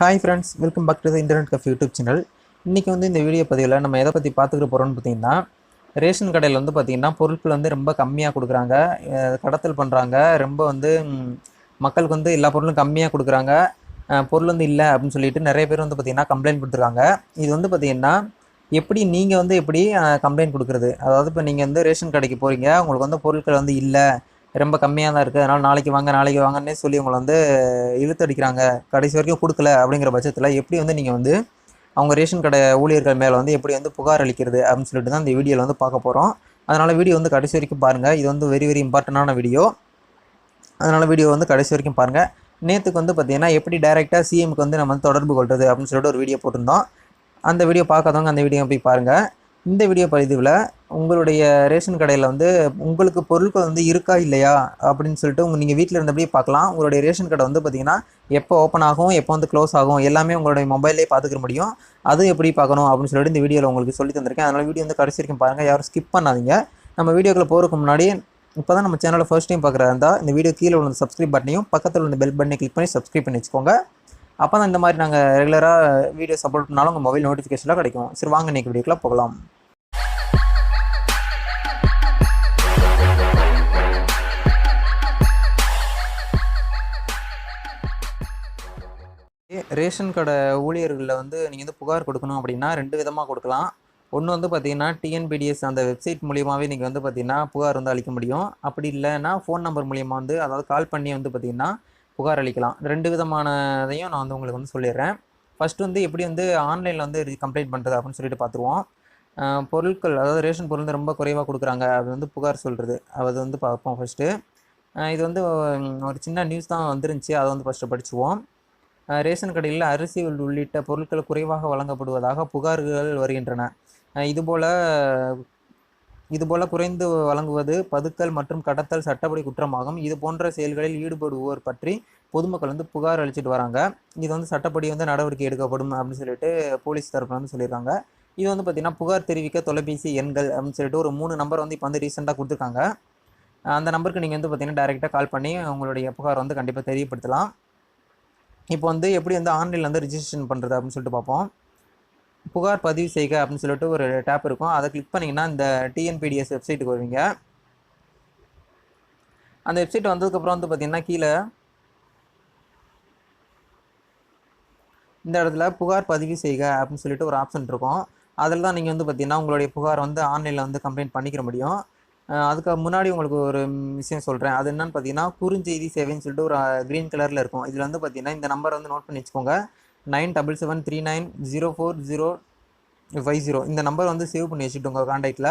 Hi friends welcome back to the internet cafe YouTube channel இன்றைக்கி வந்து இந்த video பதிவில் நம்ம எதை பற்றி பார்த்துக்கிற போகிறோம்னு பார்த்தீங்கன்னா ரேஷன் கடையில் வந்து பார்த்திங்கன்னா பொருட்கள் வந்து ரொம்ப கம்மியாக கொடுக்குறாங்க. கடத்தல் பண்ணுறாங்க ரொம்ப வந்து மக்களுக்கு வந்து எல்லா பொருளும் கம்மியாக கொடுக்குறாங்க. பொருள் வந்து இல்லை அப்படின்னு சொல்லிட்டு நிறைய பேர் வந்து பார்த்திங்கன்னா கம்ப்ளைண்ட் கொடுத்துருக்காங்க. இது வந்து பார்த்திங்கன்னா எப்படி நீங்கள் வந்து எப்படி கம்ப்ளைண்ட் கொடுக்குறது? அதாவது இப்போ நீங்கள் வந்து ரேஷன் கடைக்கு போகிறீங்க உங்களுக்கு வந்து பொருட்கள் வந்து இல்லை. ரொம்ப கம்மியாக தான் இருக்குது அதனால் நாளைக்கு வாங்க நாளைக்கு வாங்கன்னே சொல்லி உங்களை வந்து இழுத்தடிக்கிறாங்க கடைசி வரைக்கும் கொடுக்கல அப்படிங்கிற பட்சத்தில் எப்படி வந்து நீங்கள் வந்து அவங்க ரேஷன் கடை ஊழியர்கள் மேலே வந்து எப்படி வந்து புகார் அளிக்கிறது அப்படின்னு சொல்லிட்டு தான் இந்த வீடியோவில் வந்து பார்க்க போகிறோம் அதனால் வீடியோ வந்து கடைசி வரைக்கும் பாருங்கள் இது வந்து வெரி வெரி இம்பார்ட்டண்டான வீடியோ. அதனால் வீடியோ வந்து கடைசி வரைக்கும் பாருங்கள் நேற்றுக்கு வந்து பார்த்திங்கன்னா எப்படி டைரெக்டாக சிஎம்க்கு வந்து நம்ம வந்து தொடர்பு கொள்வது அப்படின்னு சொல்லிட்டு ஒரு வீடியோ போட்டிருந்தோம். அந்த வீடியோ பார்க்காதவங்க அந்த வீடியோ போய் பாருங்கள் இந்த வீடியோ பதிவில் உங்களுடைய ரேஷன் கடையில் வந்து உங்களுக்கு பொருட்கள் வந்து இருக்கா இல்லையா அப்படின்னு சொல்லிட்டு உங்கள் நீங்கள் வீட்டில் இருந்தபடியே பார்க்கலாம். உங்களுடைய ரேஷன் கடை வந்து பார்த்தீங்கன்னா எப்போ ஓப்பன் ஆகும் எப்போ வந்து க்ளோஸ் ஆகும் எல்லாமே உங்களுடைய மொபைல்லே பார்த்துக்க முடியும். அது எப்படி பார்க்கணும் அப்படின்னு சொல்லிட்டு இந்த வீடியோவில் உங்களுக்கு சொல்லி தந்திருக்கேன். அதனால் வீடியோ வந்து கடைசி வரைக்கும் பாருங்கள் யாரும் ஸ்கிப் பண்ணாதீங்க. நம்ம வீடியோக்குள்ள போகிறதுக்கு முன்னாடி இப்போ தான் நம்ம சேனலில் ஃபர்ஸ்ட் டைம் பார்க்குறதா இருந்தால் இந்த வீடியோ கீழே உள்ள சப்ஸ்கிரைப் பட்டனையும் பக்கத்தில் உள்ள பெல் பட்டனை கிளிக் பண்ணி சப்ஸ்கிரைப் பண்ணி வச்சுக்கோங்க. அப்போ தான் இந்த மாதிரி நாங்கள் ரெகுலராக வீடியோ சப்போர்ட் பண்ணாலும் உங்கள் மொபைல் நோட்டிஃபிகேஷன்லாம் கிடைக்கும். சரி வாங்க இன்றைக்கி வீடியோக்குள்ளே போகலாம். ரேஷன் கடை ஊழியர்களில் வந்து நீங்கள் வந்து புகார் கொடுக்கணும் அப்படின்னா ரெண்டு விதமாக கொடுக்கலாம். ஒன்று வந்து பார்த்தீங்கன்னா டிஎன்பிடிஎஸ் அந்த வெப்சைட் மூலியமாகவே நீங்கள் வந்து பார்த்தீங்கன்னா புகார் வந்து அளிக்க முடியும். அப்படி இல்லைன்னா ஃபோன் நம்பர் மூலியமாக வந்து அதாவது கால் பண்ணி வந்து பார்த்தீங்கன்னா புகார் அளிக்கலாம். ரெண்டு விதமானதையும் நான் வந்து உங்களுக்கு வந்து சொல்லிடுறேன். ஃபஸ்ட்டு வந்து எப்படி வந்து ஆன்லைனில் வந்து கம்ப்ளைண்ட் பண்ணுறது அப்படின்னு சொல்லிட்டு பார்த்துருவோம் பொருட்கள் அதாவது ரேஷன் பொருள் வந்து ரொம்ப குறைவாக கொடுக்குறாங்க. அது வந்து புகார் சொல்கிறது அது வந்து பார்ப்போம் ஃபஸ்ட்டு இது வந்து ஒரு சின்ன நியூஸ் தான் வந்துருந்துச்சு. அதை வந்து ஃபஸ்ட்டு படிச்சுவோம். ரேஷன் கடையில் அரிசி உள்ளிட்ட பொருட்கள் குறைவாக வழங்கப்படுவதாக புகார்கள் வருகின்றன. இதுபோல் இதுபோல் குறைந்து வழங்குவது பதுக்கல் மற்றும் கடத்தல் சட்டப்படி குற்றமாகும். இது போன்ற செயல்களில் ஈடுபடுவோர் பற்றி பொதுமக்கள் வந்து புகார் அளிச்சிட்டு வராங்க. இது வந்து சட்டப்படி வந்து நடவடிக்கை எடுக்கப்படும் அப்படின்னு சொல்லிட்டு போலீஸ் தரப்புல வந்து சொல்லியிருக்காங்க இது வந்து பார்த்திங்கன்னா புகார் தெரிவிக்க தொலைபேசி எண்கள் அப்படின்னு சொல்லிட்டு ஒரு மூணு நம்பர் வந்து இப்போ வந்து ரீசெண்டாக கொடுத்துருக்காங்க. அந்த நம்பருக்கு நீங்கள் வந்து பார்த்தீங்கன்னா டேரெக்டாக கால் பண்ணி உங்களுடைய புகார் வந்து கண்டிப்பாக தெரியப்படுத்தலாம். இப்போ வந்து எப்படி வந்து ஆன்லைனில் வந்து ரிஜிஸ்ட்ரேஷன் பண்ணுறது அப்படின்னு சொல்லிட்டு பார்ப்போம். புகார் பதிவு செய்க அப்படின்னு சொல்லிட்டு ஒரு டேப் இருக்கும். அதை கிளிக் பண்ணிங்கன்னா இந்த டிஎன்பிடிஎஸ் வெப்சைட்டுக்கு வருவீங்க. அந்த வெப்சைட் வந்ததுக்கப்புறம் வந்து பார்த்தீங்கன்னா கீழே இந்த இடத்துல புகார் பதிவு செய்க அப்படின்னு சொல்லிட்டு ஒரு ஆப்ஷன் இருக்கும். அதில் தான் நீங்கள் வந்து பார்த்திங்கன்னா உங்களுடைய புகார் வந்து ஆன்லைனில் வந்து கம்ப்ளைண்ட் பண்ணிக்கிற முடியும். அதுக்கு முன்னாடி உங்களுக்கு ஒரு விஷயம் சொல்கிறேன் அது என்னன்னு பார்த்தீங்கன்னா குறுஞ்செய்தி சேவைன்னு சொல்லிட்டு ஒரு க்ரீன் கலரில் இருக்கும். இதில் வந்து பார்த்தீங்கன்னா இந்த நம்பரை வந்து நோட் பண்ணி வச்சுக்கோங்க nine double seven three nine zero four zero five zero இந்த நம்பர் வந்து சேவ் பண்ணி வச்சுட்டு காண்டாக்டில்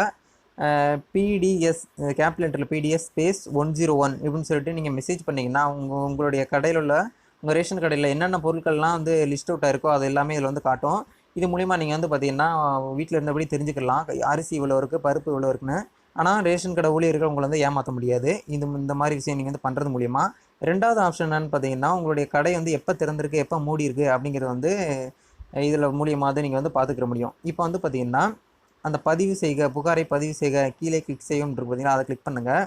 BDS கேப்லேட்டரில் P D S space one zero one இப்படின்னு சொல்லிட்டு நீங்கள் மெசேஜ் பண்ணிங்கன்னா உங்கள் உங்களுடைய கடையில் உள்ள உங்கள் ரேஷன் கடையில் என்னென்ன பொருட்கள்லாம் வந்து லிஸ்ட் அவுட்டாக இருக்கோ அது எல்லாமே இதில் வந்து காட்டும். இது மூலிமா நீங்கள் வந்து பார்த்தீங்கன்னா வீட்டில் இருந்தபடி தெரிஞ்சுக்கலாம். அரிசி இவ்வளோ இருக்குது பருப்பு இவ்வளோ இருக்குன்னு. ஆனால் ரேஷன் கடை ஊழியர்கள் உங்களை வந்து ஏமாற்ற முடியாது. இது இந்த மாதிரி விஷயம் நீங்கள் வந்து பண்ணுறது மூலிமா ரெண்டாவது ஆப்ஷன் என்னென்னு பார்த்தீங்கன்னா உங்களுடைய கடை வந்து எப்போ திறந்திருக்கு எப்போ மூடி இருக்கு அப்படிங்கிறது வந்து இதில் மூலியமாக தான் நீங்கள் வந்து பார்த்துக்கிற முடியும். இப்போ வந்து பார்த்தீங்கன்னா அந்த பதிவு செய்க புகாரை பதிவு செய்க கீழே கிளிக் செய்யும் பார்த்தீங்கன்னா அதை கிளிக் பண்ணுங்கள்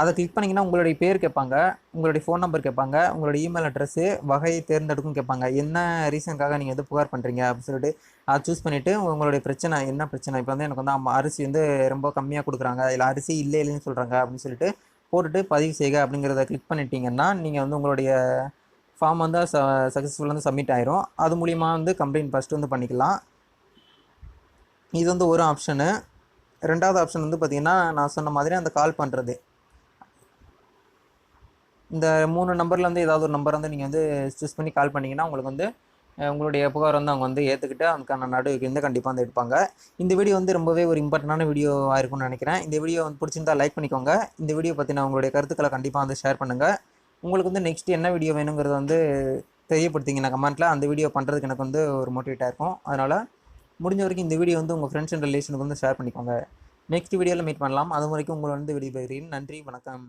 அதை கிளிக் பண்ணிங்கன்னா உங்களுடைய பேர் கேட்பாங்க உங்களுடைய ஃபோன் நம்பர் கேட்பாங்க உங்களுடைய இமெயில் அட்ரஸ்ஸு வகையை தேர்ந்தெடுக்கும் கேட்பாங்க. என்ன ரீசனுக்காக நீங்கள் வந்து புகார் பண்ணுறீங்க அப்படின்னு சொல்லிட்டு அதை சூஸ் பண்ணிவிட்டு உங்களுடைய பிரச்சனை என்ன பிரச்சனை? இப்போ வந்து எனக்கு வந்து அம்மா அரிசி வந்து ரொம்ப கம்மியாக கொடுக்குறாங்க இல்லை அரிசி இல்லை இல்லைன்னு சொல்கிறாங்க அப்படின்னு சொல்லிட்டு போட்டுட்டு பதிவு செய்க அப்படிங்கிறத கிளிக் பண்ணிட்டீங்கன்னா நீங்கள் வந்து உங்களுடைய ஃபார்ம் வந்து ச சக்ஸஸ்ஃபுல்லாக வந்து சப்மிட் ஆயிரும். அது மூலிமா வந்து கம்ப்ளைண்ட் ஃபஸ்ட்டு வந்து பண்ணிக்கலாம். இது வந்து ஒரு ஆப்ஷனு ரெண்டாவது ஆப்ஷன் வந்து பார்த்திங்கன்னா நான் சொன்ன மாதிரி அந்த கால் பண்ணுறது இந்த மூணு நம்பரில் வந்து ஏதாவது ஒரு நம்பர் வந்து நீங்கள் வந்து சூஸ் பண்ணி கால் பண்ணிங்கன்னா உங்களுக்கு வந்து உங்களுடைய புகார் வந்து அவங்க வந்து ஏற்றுக்கிட்டு அதுக்கான நடவடிக்கை வந்து கண்டிப்பாக வந்து எடுப்பாங்க. இந்த வீடியோ வந்து ரொம்பவே ஒரு இம்பார்ட்டண்டான வீடியோவாக இருக்கும்னு நினைக்கிறேன். இந்த வீடியோ வந்து பிடிச்சிருந்தா லைக் பண்ணிக்கோங்க. இந்த வீடியோ பற்றின உங்களுடைய கருத்துக்களை கண்டிப்பாக வந்து ஷேர் பண்ணுங்கள் உங்களுக்கு வந்து நெக்ஸ்ட் என்ன வீடியோ வேணுங்கிறத வந்து தெரியப்படுத்திங்கன்னா கமெண்ட்டில் அந்த வீடியோ பண்ணுறதுக்கு எனக்கு வந்து ஒரு மோட்டிவேட்டாக இருக்கும். அதனால் முடிஞ்ச வரைக்கும் இந்த வீடியோ வந்து உங்கள் ஃப்ரெண்ட்ஸ் அண்ட் ரிலேஷனுக்கு வந்து ஷேர் பண்ணிக்கோங்க. நெக்ஸ்ட் வீடியோவில் மீட் பண்ணலாம். அது வரைக்கும் உங்களை வந்து விடைபெறுகிறேன். நன்றி வணக்கம்.